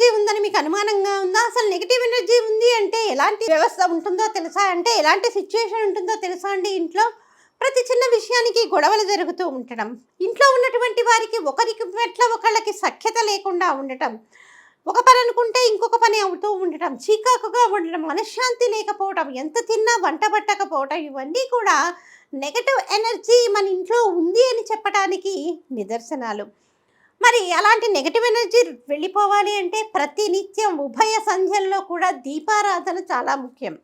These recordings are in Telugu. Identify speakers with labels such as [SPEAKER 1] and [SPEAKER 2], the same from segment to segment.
[SPEAKER 1] ఎనర్జీ ఉందని మీకు అనుమానంగా ఉందా? అసలు నెగిటివ్ ఎనర్జీ ఉంది అంటే ఎలాంటి వ్యవస్థ ఉంటుందో తెలుసా? అంటే ఎలాంటి సిచ్యుయేషన్ ఉంటుందో తెలుసా అండి ఇంట్లో? ప్రతి చిన్న విషయానికి గొడవలు జరుగుతూ ఉండటం ఇంట్లో ఉన్నటువంటి వారికి ఒకరికి పట్ల ఒకళ్ళకి సఖ్యత లేకుండా ఉండటం ఒక పని అనుకుంటే ఇంకొక పని అవుతూ ఉండటం చీకాకుగా ఉండటం మనశ్శాంతి లేకపోవటం ఎంత తిన్నా వంట పట్టకపోవటం ఇవన్నీ కూడా నెగటివ్ ఎనర్జీ మన ఇంట్లో ఉంది అని చెప్పడానికి నిదర్శనాలు. మరి అలాంటి నెగటివ్ ఎనర్జీ వెళ్ళిపోవాలి అంటే ప్రతి నిత్యం ఉభయ సంధ్యల్లో కూడా దీపారాధన చాలా ముఖ్యం.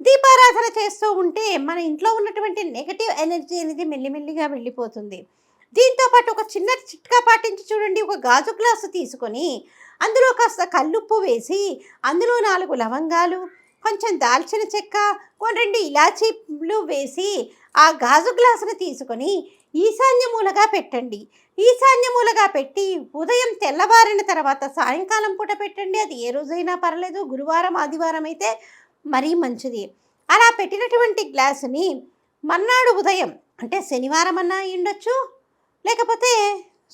[SPEAKER 1] దీపారాధన చేస్తూ ఉంటే మన ఇంట్లో ఉన్నటువంటి నెగటివ్ ఎనర్జీ అనేది మెల్లిమెల్లిగా వెళ్ళిపోతుంది. దీంతో పాటు ఒక చిన్న చిట్కా పాటించి చూడండి. ఒక గాజు గ్లాసు తీసుకొని అందులో కాస్త కల్లుప్పు వేసి అందులో నాలుగు లవంగాలు కొంచెం దాల్చిన చెక్క కొన్ని రెండు ఇలాచీలు వేసి ఆ గాజు గ్లాసును తీసుకొని ఈశాన్యమూలగా పెట్టండి. ఈశాన్యమూలగా పెట్టి ఉదయం తెల్లవారిన తర్వాత సాయంకాలం పూట పెట్టండి. అది ఏ రోజైనా పర్లేదు. గురువారం ఆదివారం అయితే మరీ మంచిది. అలా పెట్టినటువంటి గ్లాసుని మర్నాడు ఉదయం అంటే శనివారం అన్నా అయి ఉండొచ్చు లేకపోతే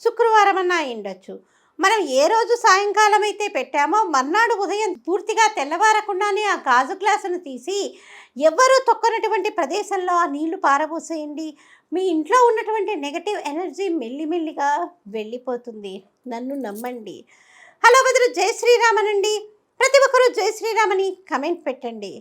[SPEAKER 1] శుక్రవారం అన్నా అయి ఉండొచ్చు మనం ఏ రోజు సాయంకాలం అయితే పెట్టామో మర్నాడు ఉదయం పూర్తిగా తెల్లవారకుండానే ఆ గాజు గ్లాసును తీసి ఎవ్వరూ తొక్కనటువంటి ప్రదేశంలో ఆ నీళ్ళు పారబోసేయండి. మీ ఇంట్లో ఉన్నటువంటి నెగటివ్ ఎనర్జీ మెల్లిమెల్లిగా వెళ్ళిపోతుంది. నన్ను నమ్మండి. హలో బదులు జై శ్రీరామనండి. ప్రతి ఒక్కరూ జై శ్రీరామని కమెంట్ పెట్టండి.